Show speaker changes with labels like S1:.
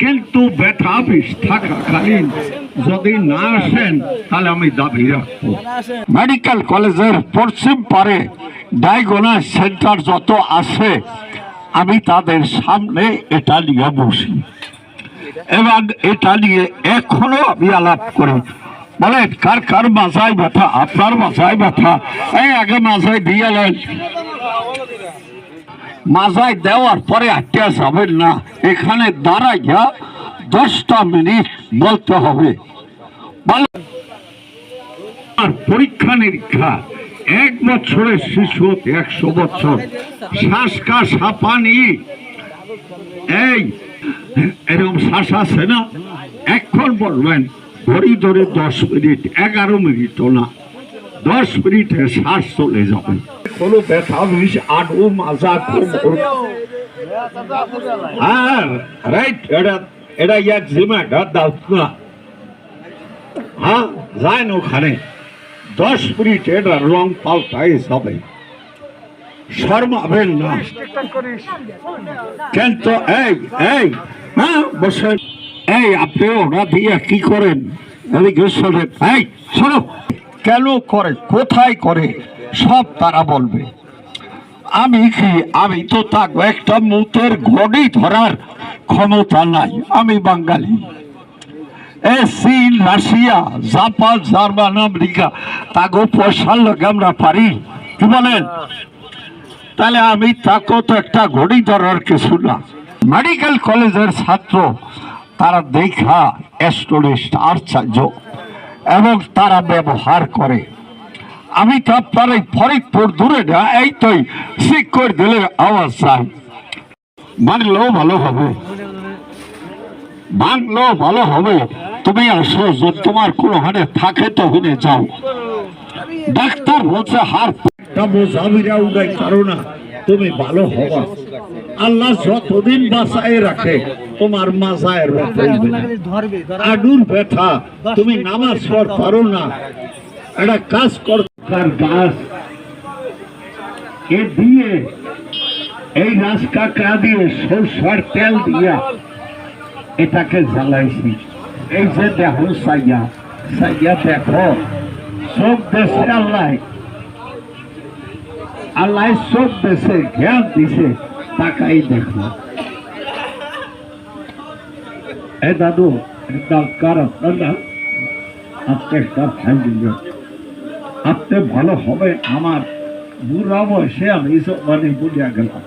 S1: কিন্তু ব্যথা বিষ থাকাকালীন যদি না আসেন, তাহলে আমি দাবি রাখব। মেডিকেল কলেজের পশ্চিম পারে ডায়াগোনাস সেন্টার যত আছে, আমি তাদের সামনে এটা নিয়ে বসি। এবং এটা নিয়ে এখনও আমি আলাপ করি। বলেন, কার কার মাথায় ব্যথা? আপনার মাথায় ব্যথা? এই আগে মাথায় দিয়ে দেওয়ার পরে আটটা যাবেন না। এখানে দশটা মিনিট বলতে হবে। পরীক্ষা নিরীক্ষা, এক বছরের শিশু একশো বছর। শ্বাসকা সাপানি। এই, এরকম শ্বাস আছে না? এখন বলবেন, ঘড়ি ধরে দশ মিনিট, এগারো মিনিটও না। দশ মিনিটে শ্বাস চলে যাবে। কোনো ব্যথা বিষ আডু মাজা কোমর হ্যাঁ রাইট এটা এটা এক জিমাটা দাও না। হ্যাঁ যায় না ওখানে। দশ মিনিট এটা রং পাল্টাই যাবে শর্মাবেন না। কিন্তু এই এই হ্যাঁ বসে। এই আপনি ওরা দিয়ে কি করেন? এদিকে এই শোনো কেন করে? কোথায় করে? সব তারা বলবে। আমি কি, আমি তো থাকব একটা মুতের ঘড়ি ধরার ক্ষমতা নাই, আমি বাঙালি। এ চীন রাশিয়া, জাপান, জার্মান, আমেরিকা, তাগো পয়সার লোক আমরা পারি। কি বলেন? তাহলে আমি তাকেও তো একটা ঘড়ি ধরার কিছু না। মেডিকেল কলেজের ছাত্র, তারা দেখা স্টুডেন্ট আশ্চর্য, এবং তারা ব্যবহার করে। আমি তো এই ফরিদপুর দূরে না, এই তো ঠিক করে দিলে আওয়াজ চাই। মানলেও ভালো হবে। মানলেও ভালো হবে। তুমি আসো, যদি তোমার কোনো হানে থাকে তো হুনে যাও। ডাক্তার বলছে, হার বোঝাবিরা উদয় করো না, তুমি ভালো হবা। আল্লাহ যতদিন বাঁচায় রাখে, তোমার ব্যথা আডুর ব্যথা, তুমি নামাজ পড় পারো না। একটা কাজ কর তার গাছ এ দিয়ে এই রাজকাকা দিয়ে সরষার তেল দিয়া এটাকে জ্বালাইছি। এই যে দেখো সাইয়া সাইয়া দেখো, সব দেশে আল্লাহ আল্লাহ সব দেশে জ্ঞান দিছে, তাকাই দেখো। এ দাদু এটা কার আপনার না? আপনি একটা আপনি ভালো হবে আমার বুড়া বয়সে আমি সব মানে বুঝিয়া গেলাম।